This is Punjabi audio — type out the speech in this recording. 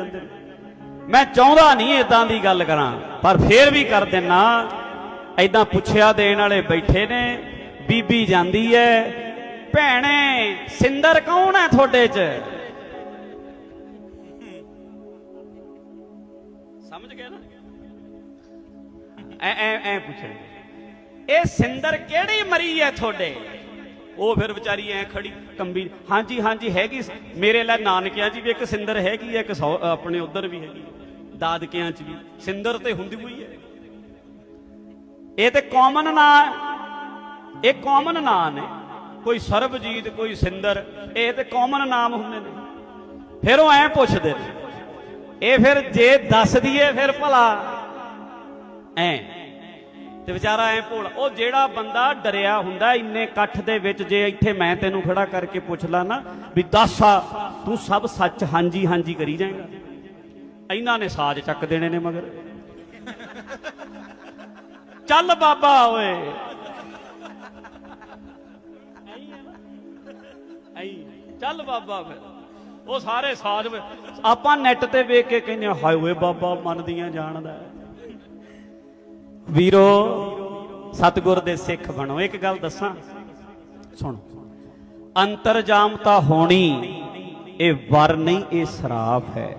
ਜਾਂਦੇ ਮੈਂ ਚਾਹੁੰਦਾ ਨਹੀਂ ਇਦਾਂ ਦੀ ਗੱਲ ਕਰਾਂ, ਪਰ ਫੇਰ ਵੀ ਕਰ ਦਿੰਨਾ। ਐਦਾਂ ਪੁੱਛਿਆ ਦੇਣ ਵਾਲੇ ਬੈਠੇ ਨੇ, ਬੀਬੀ ਜਾਂਦੀ ਐ, ਭੈਣੇ, ਸਿੰਦਰ ਕੌਣ ਹੈ ਤੁਹਾਡੇ 'ਚ? ਸਮਝ ਗਏ ਨਾ? ਐ ਐ ਐ ਪੁੱਛਣ ਇਹ ਸਿੰਦਰ ਕਿਹੜੀ ਮਰੀ ਐ ਤੁਹਾਡੇ? ਉਹ ਫਿਰ ਵਿਚਾਰੀ ਐ ਖੜੀ, ਕੰਬੀ, ਹਾਂਜੀ ਹਾਂਜੀ, ਹੈਗੀ ਮੇਰੇ ਲੈ ਨਾਨਕਿਆਂ 'ਚ ਵੀ ਇੱਕ ਸਿੰਦਰ ਹੈਗੀ ਐ, ਇੱਕ ਸੌ- ਆਪਣੇ ਉਧਰ ਵੀ ਹੈਗੀ ਦਾਦਕਿਆਂ 'ਚ ਵੀ, ਸਿੰਦਰ ਤੇ ਹੁੰਦੀ ਹੋਈ ਐ। ਇਹ ਤੇ ਕਾਮਨ ਨਾਂ ਇਹ ਕਾਮਨ ਨਾਂ ਨੇ, ਕੋਈ ਸਰਬਜੀਤ, ਕੋਈ ਸਿੰਦਰ, ਇਹ ਤੇ ਕਾਮਨ ਨਾਮ ਹੁੰਦੇ ਨੇ। ਫਿਰ ਉਹ ਐ ਪੁੱਛਦੇ ਨੇ, ਇਹ ਫਿਰ ਜੇ ਦੱਸ ਦਈਏ ਫਿਰ ਭਲਾ ਐ। ਤੇ ਵਿਚਾਰਾ ਐ ਭੋਲਾ। ਉਹ ਜਿਹੜਾ ਬੰਦਾ ਡਰਿਆ ਹੁੰਦਾ ਇੰਨੇ ਇਕੱਠ ਦੇ ਵਿੱਚ ਜੇ ਇੱਥੇ ਮੈਂ ਤੈਨੂੰ ਖੜਾ ਕਰਕੇ ਪੁੱਛ ਲਾ ਨਾ ਵੀ ਦੱਸ ਆ ਤੂੰ ਸਭ ਸੱਚ ਹਾਂਜੀ ਹਾਂਜੀ ਕਰੀ ਜਾਏਗਾ। ਇਹਨਾਂ ਨੇ ਸਾਜ਼ ਚੱਕ ਦੇਣੇ ਨੇ ਮਗਰ। ਚੱਲ ਬਾਬਾ ਓਏ। ਐਂ ਚੱਲ ਬਾਬਾ ਫਿਰ। ਉਹ ਸਾਰੇ ਸਾਜ਼ ਆਪਾਂ ਨੈਟ ਤੇ ਵੇਖ ਕੇ ਕਹਿੰਦੇ ਹਾਂ, ਹਾਏ ਓਏ ਬਾਬਾ ਮੰਨਦੀਆਂ ਜਾਣਦਾ। ਹੈ। ਵੀਰੋ, ਸਤਿਗੁਰ ਦੇ ਸਿੱਖ ਬਣੋ। ਇੱਕ ਗੱਲ ਦੱਸਾਂ। ਸੁਣ। ਅੰਤਰਜਾਮਤਾ ਹੋਣੀ, ਇਹ ਵਰ ਨਹੀਂ, ਇਹ ਸਰਾਪ ਹੈ।